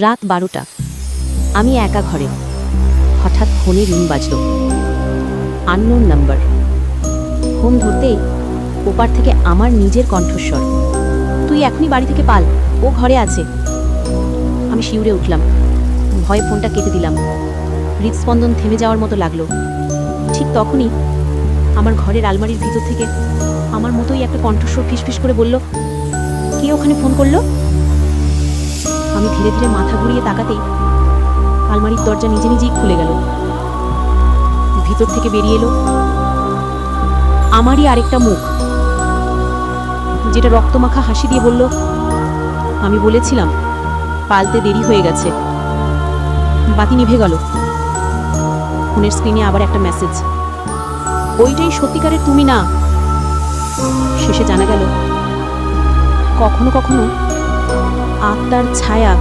রাত বারোটা। আমি একা ঘরে। হঠাৎ ফোনে রিং বাজল। Unknown number. ফোন ধরতেই ওপার থেকে আমার নিজের কণ্ঠস্বর। তুই এখনই বাড়ি থেকে পাল, ও ঘরে আছে। আমি শিউরে উঠলাম। ভয়ে ফোনটা কেটে দিলাম। হৃদস্পন্দন থেমে যাওয়ার মতো লাগল। ঠিক তখনই আমার ঘরের আলমারির ভিতর থেকে আমার মতোই একটা কণ্ঠস্বর ফিসফিস করে বলল, কে ওখানে ফোন করল? আমি ধীরে ধীরে মাথা ঘুরিয়ে তাকাতেই আলমারির দরজা নিজে নিজেই খুলে গেল। ভিতর থেকে বেরিয়ে এলো আমারই আরেকটা মুখ, যেটা রক্তমাখা হাসি দিয়ে বলল, আমি বলেছিলাম, পালতে দেরি হয়ে গেছে। বাতি নিভে গেল। ফোনের স্ক্রিনে আবার একটা মেসেজ, ওইটাই সত্যিকারের তুমি না। শেষে জানা গেল, কখনো কখনো আত্মার ছায়া